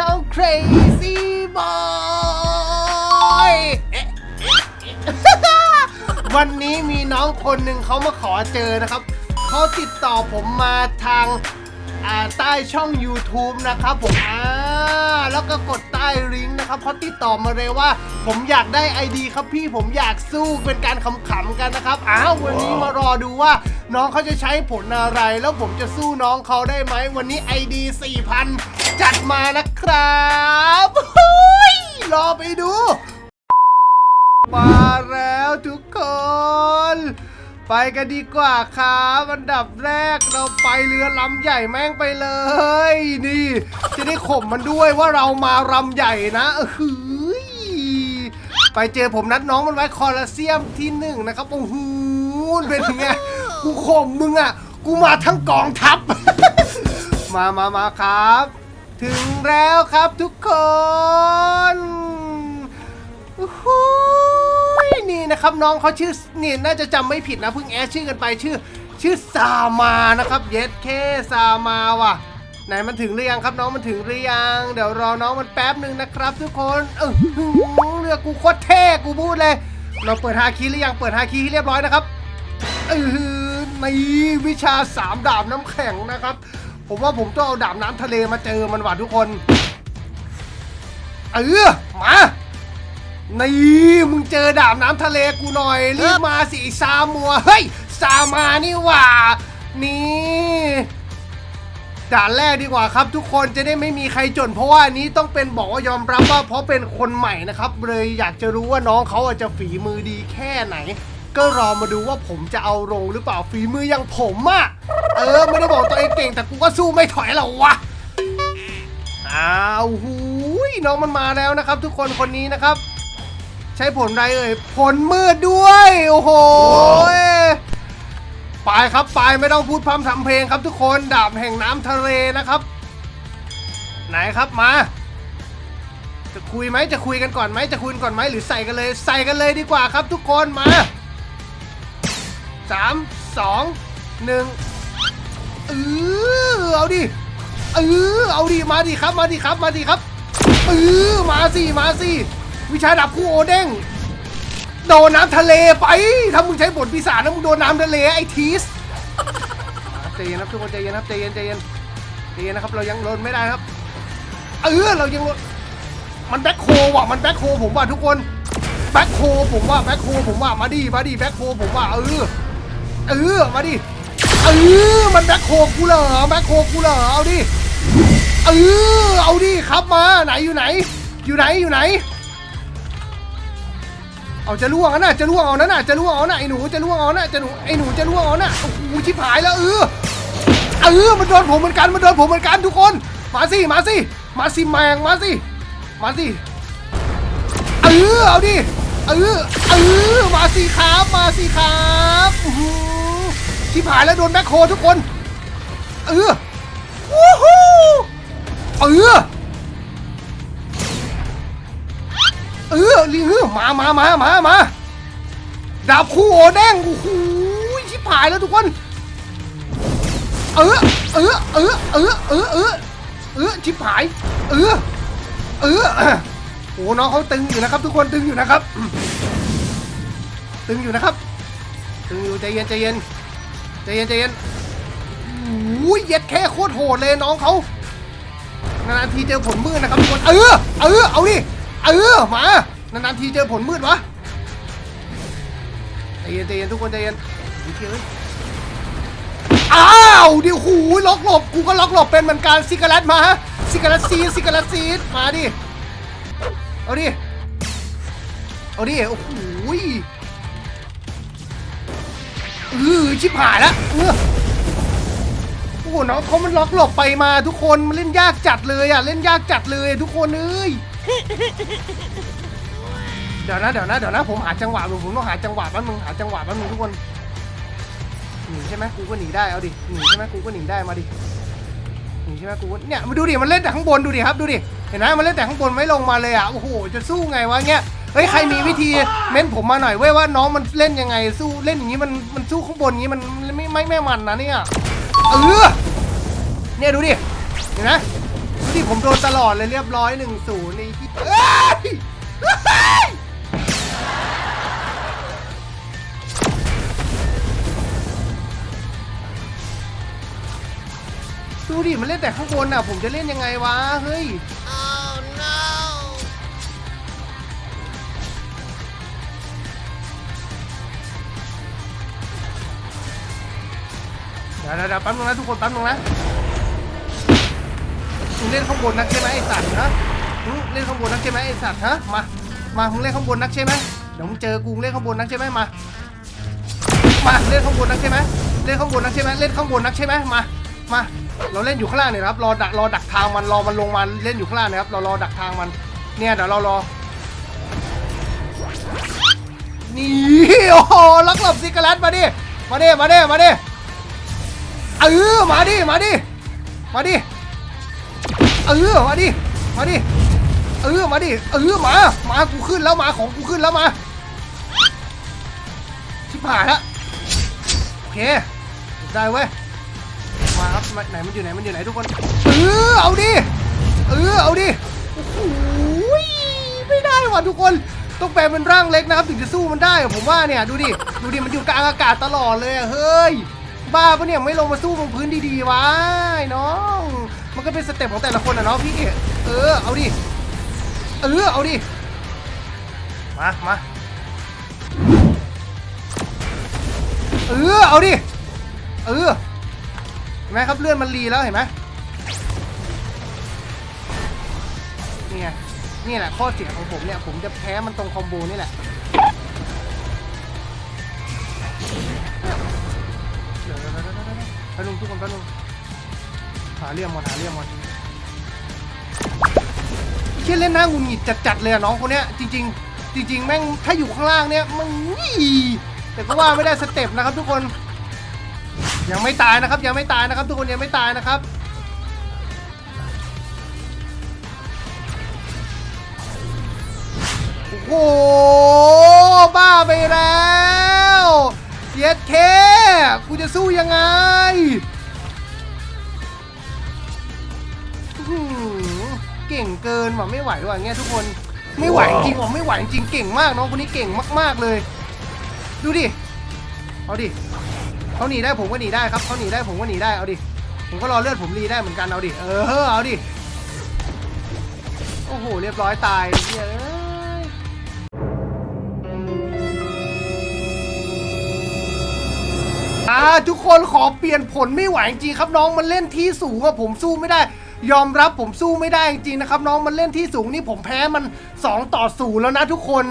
ช่อง Crazy Boy เอ๊ะเอ๊ะเอ๊ะวันนี้มีน้องคนหนึ่งเขามาขอเจอนะครับ เขาติดต่อผมมาทางอ่าใต้ช่อง YouTube นะครับผมอ่าแล้วก็กดใต้ลิงก์นะครับเขาติดต่อมาเลยว่า ผมอยากได้ ID ครับพี่ผมอยากสู้เป็นการขำๆกันนะครับอ้าววันนี้มารอดูว่า น้องเขาจะใช้ผลอะไร แล้วผมจะสู้น้องเขาได้ไหมวันนี้ ID 4,000 จัดมานะครับฮ้ยรอไปดู มาแล้วทุกคน ไปกันดีกว่าครับอันดับแรกเราไปเรือลำใหญ่แม่งไปเลย นี่ จะได้ข่มมันด้วยว่าเรามาลำใหญ่นะเออหืยไปเจอผมนัดน้องมันไว้คอลเซียมที่หนึ่งนะครับโอ้โหเป็นไงกูข่มมึงอะ กูมาทั้งกองทัพ มามามาครับ ถึงแล้วครับทุกคนหนี่นะครับน้องเขาชื่อนี่น่าจะจำไม่ผิดนะเพิ่งแอดชื่อกันไปชื่อ ชื่อซามานะครับเยสเคซามาว่ะ ไหนมันถึงหรือยังครับน้องมันถึงหรือยัง เดี๋ยวรอน้องมันแป๊บหนึ่งนะครับ ทุกคนเออเรือกูโคตรเท่กูพูดเลย เราเปิดฮาคีหรือยังเปิดฮาคีให้เรียบร้อยนะครับเออในวิชาสามดาบน้ำแข็งนะครับ ผมว่าผมต้องเอาดาบน้ำทะเลมาเจอมันว่ะทุกคน เออมานี่มึงเจอดาบน้ำทะเลกูหน่อยรีบมาสิซามัวเฮ้ยซามานี่หว่านี่ด่านแรกดีกว่าครับ ทุกคนจะได้ไม่มีใครจน เพราะว่าอันนี้ต้องเป็นบอกว่ายอมรับว่าเพราะเป็นคนใหม่นะครับ เลยอยากจะรู้ว่าน้องเขาอาจจะฝีมือดีแค่ไหน ก็รอมาดูว่าผมจะเอาลงหรือเปล่าฝีมืออย่างผมอะ เออไม่ได้บอกตัวเองเก่งแต่กูก็สู้ไม่ถอยหรอกวะอ้าวหูยน้องมันมาแล้วนะครับ ทุกคนคนนี้นะครับ ใช้ผลอะไรเอ่ยผลมืดด้วย โอ้โหไปครับไปไม่ต้องพูดพร่ำทำเพลงครับทุกคนดาบแห่งน้ำทะเลนะครับ ไหนครับมา จะคุยไหมจะคุยกันก่อนไหมจะคุยก่อนไหมหรือใส่กันเลย ใส่กันเลยดีกว่าครับทุกคนมาสามสองหนึ่ง เออเอาดิเออเอาดิมาดิครับมาดิครับมาดิครับเออมาสิมาสิวิชาดับคู่โอเด้งโดนน้ำทะเลไปถ้ามึงใช้บทปีศาจนะมึงโดนน้ำทะเลไอ้ทีสใจเย็นครับทุกคนใจเย็นครับใจเย็นใจเย็นใจเย็นนะครับเรายังลนไม่ได้ครับเออเรายังลนมันแบ็คโคว่ะมันแบ็คโคผมว่ะทุกคนแบ็คโคผมว่าแบ็คโคผมว่ามาดิมาดิแบ็คโคผมว่าเออเออมาดิ เออมันแบ็คโคกูเหรอแบ็คโคกูเหรอเอาดิเออเอาดิครับมาไหนอยู่ไหน อยู่ไหนอยู่ไหน เอาจะล่วงนะจะล่วงเอานั่นน่ะจะล่วงเอาน่ะไอ้หนูจะล่วงเอาน่ะจะหนูไอ้หนูจะล่วงเอาน่ะโอ้โหชิบหายแล้วเออเออมันโดนผมเหมือนกันมันโดนผมเหมือนกันทุกคน มาสิมาสิมาสิแมงมาสิมาสิเออเอาดิเออเออมาสิครับมาสิครับอื้อหือ ชิบหายแล้วโดนแบ็คโฮทุกคน เออวู้ฮู้เออเออลิงเออมามามามามาดาบคู่โอแดงโอ้โหชิบหายแล้วทุกคน เออเออเออเออเออเออเออชิบหาย เออเออโอ้น้องเขาตึงอยู่นะครับ ทุกคนตึงอยู่นะครับ ตึงอยู่นะครับตึงอยู่ใจเย็นใจเย็น ใจเย็นใจเย็นโอ้ยเย็ดแค่โคตรโหดเลยน้องเขานานๆทีเจอผลมืดนะครับทุกคนเออเออเอาดิเออมานานๆทีเจอผลมืดวะใจเย็นใจเย็นทุกคนใจเย็นโอเคเว้ยอ้าวเดี๋ยวหูยล็อกหลบกูก็ล็อกหลบเป็นเหมือนกันซิกาเลตมาซิกาเลตซีดซิกาเลตซีดมาดิเอาดิเอาดิโอ้โหยเออชิบหายแล้วเออโอ้โหน้องเขามันล็อกหลบไปมาทุกคนมันเล่นยากจัดเลยอะเล่นยากจัดเลยทุกคนเอ้ยเดี๋ยวนะเดี๋ยวนะเดี๋ยวนะผมหาจังหวะอยู่ผมต้องหาจังหวะแป๊บนึงหาจังหวะแป๊บนึงทุกคนหนีใช่ไหมกูก็หนีได้เอาดิหนีใช่ไหมกูก็หนีได้มาดิหนีใช่ไหมกูก็เนี่ยมาดูดิมันเล่นแต่ข้างบนดูดิครับดูดิเห็นไหมมันเล่นแต่ข้างบนไม่ลงมาเลยอะโอ้โหจะสู้ไงวะเงี้ย เฮ้ยใครมีวิธีเม้นผมมาหน่อยเว้ยว่าน้องมันเล่นยังไงสู้เล่นอย่างนี้มันมันสู้ข้างบนงนี้มันไม่ไม่ไม่มันนะเนี่ยเออเนี่ยดูดิเห็นไหมดูดิผมโดนตลอดเลยเรียบร้อยหนึ่งศูนย์ในที่เฮ้ยดูดิมันเล่นแต่ข้างบนอะ ผมจะเล่นยังไงวะ เฮ้ย ดี๋ยวเดี๋ยวเดี๋ยวแป๊บนึงนะทุกคนแป๊บนึงนะมึงเล่นข้างบนนักใช่ไหมไอสัตว์ฮะมึงเล่นข้างบนนักใช่ไหมไอสัตว์ฮะมามามึงเล่นข้างบนนักใช่ไหมเดี๋ยวมึงเจอกูมึงเล่นข้างบนนักใช่ไหมมามาเล่นข้างบนนักใช่ไหมเล่นข้างบนนักใช่ไหมเล่นข้างบนนักใช่ไหมมามาเราเล่นอยู่ข้างล่างเนี่ยครับรอดักรอดักทางมันรอมันลงมาเล่นอยู่ข้างล่างนะครับเรารอดักทางมัน เนี่ยเดี๋ยวเรารอนี่โอ้โหลักหลบซิกาเลตมาดิมาดิมาดิมาดิ เออมาดิมาดิมาดิเออมาดิมาดิเออมาดิเออมามากูขึ้นแล้วมาของกูขึ้นแล้วมาชิบหายแล้วโอเคได้เว้ยมาครับไหนมันอยู่ไหนมันอยู่ไหนทุกคนเออเอาดิเออเอาดิโอ้โหไม่ได้ว่ะทุกคนต้องแปลงเป็นร่างเล็กนะครับถึงจะสู้มันได้ผมว่าเนี่ยดูดิดูดิมันอยู่กลางอากาศตลอดเลยเฮ้ย บ้าปะเนี่ยไม่ลงมาสู้บนพื้นดีๆวะไอ้น้อง มันก็เป็นสเต็ปของแต่ละคนอะเนาะพี่ เออเอาดิ เออเอาดิ มามาเออเอาดิ เออเห็นไหมครับเลื่อนมันรีแล้วเห็นไหมนี่ไงนี่แหละข้อเสียของผมเนี่ย ผมจะแพ้มันตรงคอมโบนี่แหละ ป๊บนึงทุกคนแป๊บนึงหาเรื่องมันหาเรื่องมันเชี่ยเล่นหน้าหงุนหงิดจัดๆเลยอะน้องคนเนี้ยจริง ๆ จริง ๆ แม่งถ้าอยู่ข้างล่างเนี่ยมันงีแต่ก็ว่าไม่ได้สเต็ปนะครับ ทุกคน ยังไม่ตายนะครับ ยังไม่ตายนะครับ ทุกคนยังไม่ตายนะครับโอ้โหบ้าไปแล้วเย็ดเค กูจะสู้ยังไงอื้อหือเก่งเกินว่ะไม่ไหวว่ะเงี้ยทุกคนไม่ไหวจริงว่ะไม่ไหวจริงเก่งมากน้องคนนี้เก่งมากๆเลย ดูดิเอาดิเขาหนีได้ผมก็หนีได้ครับเขาหนีได้ผมก็หนีได้เอาดิผมก็รอเลือดผมรีได้เหมือนกันเอาดิเออเอาดิโอ้โหเรียบร้อยตายเหี้ยเอ้ย อ่าทุกคนขอเปลี่ยนผลไม่ไหวจริงครับน้องมันเล่นที่สูงอะผมสู้ไม่ได้ ยอมรับผมสู้ไม่ได้จริงนะครับ น้องมันเล่นที่สูงนี่ผมแพ้มัน 2 ต่อศูนย์แล้วนะทุกคน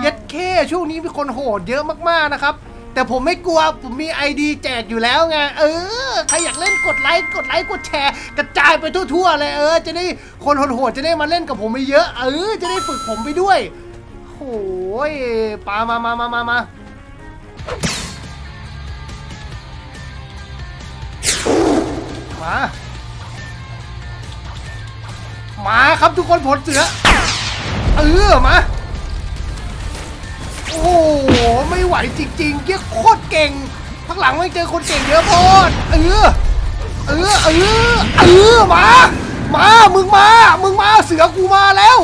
เย็ดแค่ช่วงนี้มีคนโหดเยอะมากๆนะครับ แต่ผมไม่กลัวผมมี ID แจกอยู่แล้วไงเออใครอยากเล่นกดไลค์กดไลค์กดแชร์ กระจายไปทั่วๆเลยเออ จะได้คนโหดๆจะได้มาเล่นกับผมไปเยอะเออจะได้ฝึกผมไปด้วยโอ้ยปามามามามามา มา มาครับทุกคนผลเสือ เออมา โอ้โห ไม่ไหวจริงๆเกี้ยโคตรเก่งพักหลังไม่เจอคนเก่งเยอะโพดเออ เออ เออ เออ มา มา มึงมา มึงมา เสือกูมาแล้ว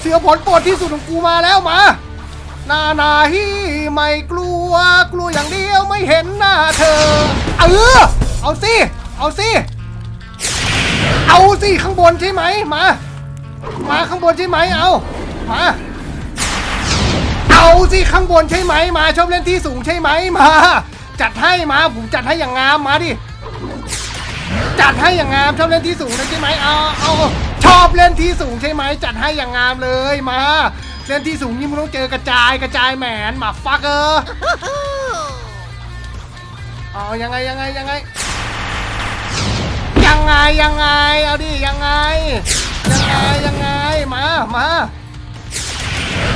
เสือผลโปรดที่สุดของกูมาแล้วมานานาฮีไม่กลัว กลัวอย่างเดียวไม่เห็นหน้าเธอ เออ เอาสิ เอาสิ เอาสิข้างบนใช่ไหมมา มาข้างบนใช่ไหมเอามาเอาสิข้างบนใช่ไหมมาชอบเล่นที่สูงใช่ไหมมา จัดให้มาผมจัดให้อย่างงามมาดิจัดให้อย่างงามชอบเล่นที่สูงนะใช่ไหมเอาเอาชอบเล่นที่สูงใช่ไหมจัดให้อย่างงามเลยมา เล่นที่สูงนี่มึงต้องเจอกระจายกระจายแหมนหมาฟักเออเอายังไงยังไงยังไง ยังไงยังไง เอาดิยังไง ยังไงยังไงมามา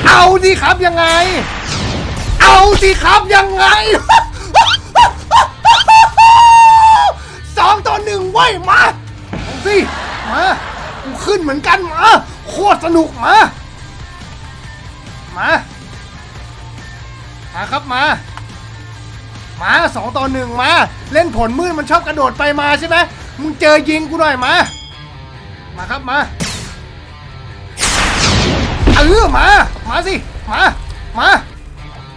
เอาสิครับยังไง เอาสิครับยังไงสองต่อหนึ่งไว้มาเอาสิมากูขึ้นเหมือนกันมาโคตรสนุกมามามาครับมามาสองต่อหนึ่งมา เล่นผลมืดมันชอบกระโดดไปมาใช่ไหม มึงเจอยิงกูหน่อยมา มาครับมา เออมา มาสิ มา มา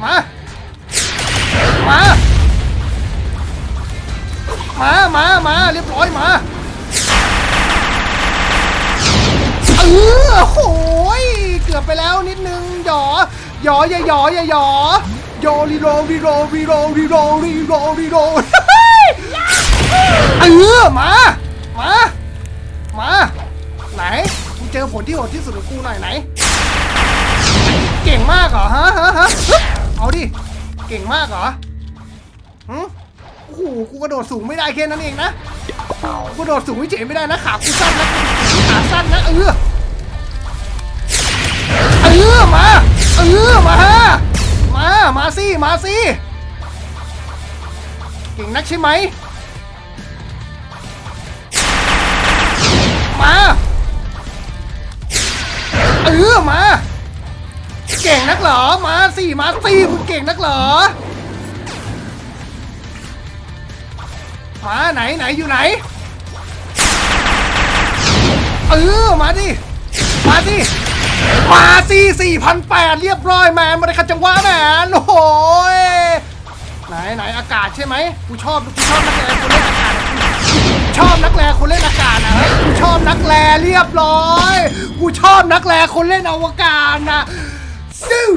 มา มา มา มา มาเรียบร้อยมา เออโหยเกือบไปแล้วนิดนึงหยอหยออย่าหยออย่าหยอโยรีโรรีโรรีโรรีโรรีโรรีโร เออมา มา มา ไหนมึงเจอผลที่โหดที่สุดของกูหน่อยไหน เก่งมากเหรอฮะฮะฮะฮึบเอาดิ เก่งมากเหรอหืมโอ้โห กูกระโดดสูงไม่ได้แค่นั้นเองนะ กูกระโดดสูงไม่เจ๋งไม่ได้นะขากูสั้นนะขาสั้นนะเออเออมาเออมามา มาสิ มาสิ เก่งนักใช่ไหม มาเออมา เก่งนักเหรอมาสิมาสิมึงเก่งนักเหรอมาไหนไหนอยู่ไหนเออมาดิมาดิมาสิสี่พันแปดเรียบร้อยแมนมาในคันจังหวะแมนโอ้ยไหนไหนอากาศใช่ไหมกูชอบกูชอบนักแลคนเล่นอากาศกู ชอบนักแลคนเล่นอากาศนะกูชอบนักแลเรียบร้อย กูชอบนักแลคนเล่นอวกาศนะสู้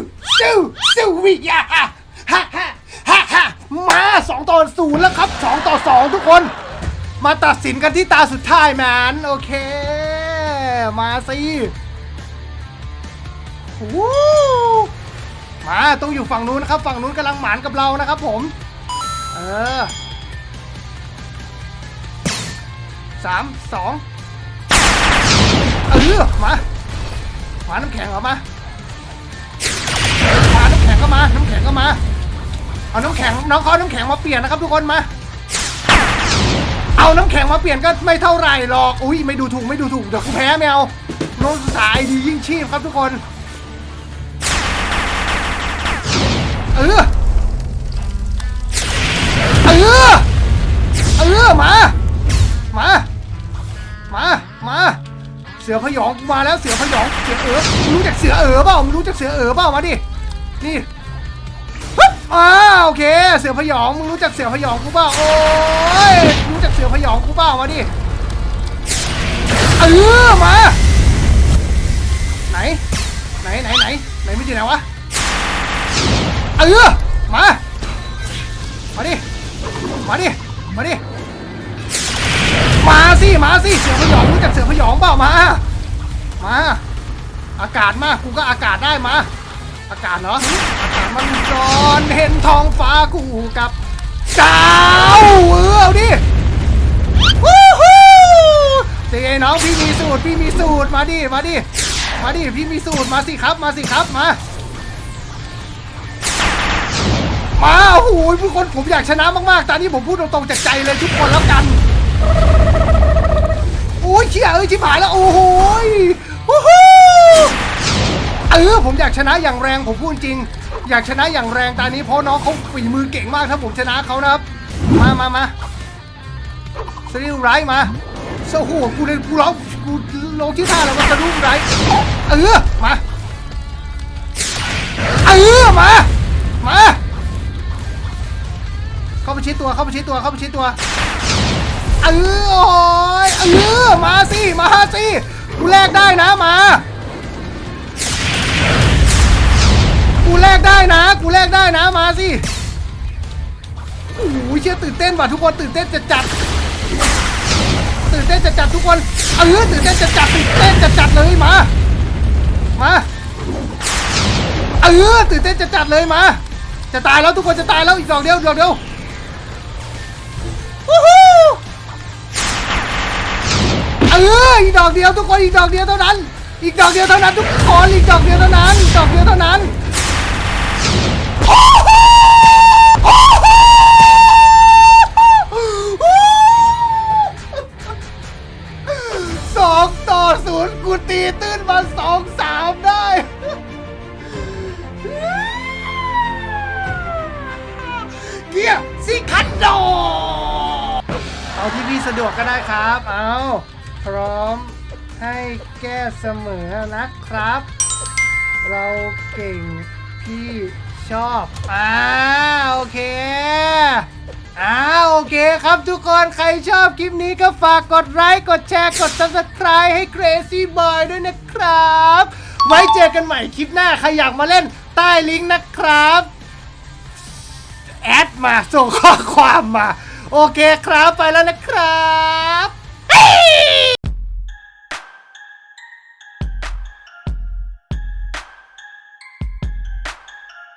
สู้สู้วิยาฮ่าฮ่าฮ่าฮ่าฮ่ามาสองต่อศูนย์แล้วครับสองต่อสองทุกคน มาตัดสินกันที่ตาสุดท้ายแมนโอเค มาสิวู้มาต้องอยู่ฝั่งนู้นนะครับ ฝั่งนู้นกำลังหมานกับเรานะครับผม เออ สามสองเออมามาน้ำแข็งเหรอมามาน้ำแข็งก็มา น้ำแข็งก็มา เอาน้ำแข็งน้องเขาเอาน้ำแข็งมาเปลี่ยนนะครับทุกคนมา เอาน้ำแข็งมาเปลี่ยนก็ไม่เท่าไหร่หรอก อุ้ยไม่ดูถูกไม่ดูถูกเดี๋ยวกูแพ้ไม่เอาน้องสายดียิ่งชีพครับทุกคน เออ เออ เออมา มา มามาเสือพยองมาแล้วเสือพยองเสือเอ๋อมึงรู้จักเสือเอ๋อเปล่ามึงรู้จักเสือเอ๋อเปล่ามาดินี่ฮึอ่าโอเค เสือพยองมึงรู้จักเสือพยองกูเปล่าโอ้ยรู้จักเสือพยองกูเปล่ามาดิเออมาไหนไหนไหนไหนไหนไม่อยู่ไหนวะเออมามาดิมาดิมาดิ มาสิมาสิเสือพยองรู้จักเสือพยองเปล่ามา มา อากาศมากูก็อากาศได้มา อากาศเหรออากาศมันร้อนเห็นท้องฟ้ากูกับเจ้าเออเอาดิวู้ฮู้เจ๊น้องพี่มีสูตรพี่มีสูตรมาดิมาดิมาดิพี่มีสูตรมาสิครับมาสิครับมามาโอ้โหทุกคนผมอยากชนะมากๆตอนนี้ผมพูดตรงๆจากใจเลยทุกคนแล้วกัน โอ้ยเชี่ยเอ้ยชิบหายแล้วโอ้โหเออผมอยากชนะอย่างแรงผมพูดจริง อยากชนะอย่างแรงตอนนี้เพราะน้องเขาฝีมือเก่งมากถ้าผมชนะเขานะครับ มามามาสติลไรมาโอ้โหกูเลยกูร้องกูลงที่ท่าแล้วว่าสติลไรเออมาเออมามาเข้าไปชิดตัวเข้าไปชิดตัวเข้าไปชิดตัว เออโอ้ยเออมาสิ มาสิกูแลกได้นะมากูแลกได้นะกูแลกได้นะมาสิโอ้ยเชี่ยตื่นเต้นว่ะทุกคนตื่นเต้นจะจัดตื่นเต้นจะจัดทุกคนเออตื่นเต้นจะจัดตื่นเต้นจะจัดเลยมามาเออตื่นเต้นจะจัดเลยมาจะตายแล้วทุกคนจะตายแล้วอีกดอกเดียวดอกเดียววู้ฮู้ เอออีกดอกเดียวทุกคนอีกดอกเดียวเท่านั้น อีกดอกเดียวเท่านั้นทุกคนอีกดอกเดียวเท่านั้นดอกเดียวเท่านั้น อ่าโอเคอ่าโอเคครับทุกคนใครชอบคลิปนี้ก็ฝากกดไลค์กดแชร์กด subscribe ให้ Crazy Boy ด้วยนะครับ ไว้เจอกันใหม่คลิปหน้า ใครอยากมาเล่นใต้ลิงก์นะครับ แอดมาส่งข้อความมา โอเคครับไปแล้วนะครับ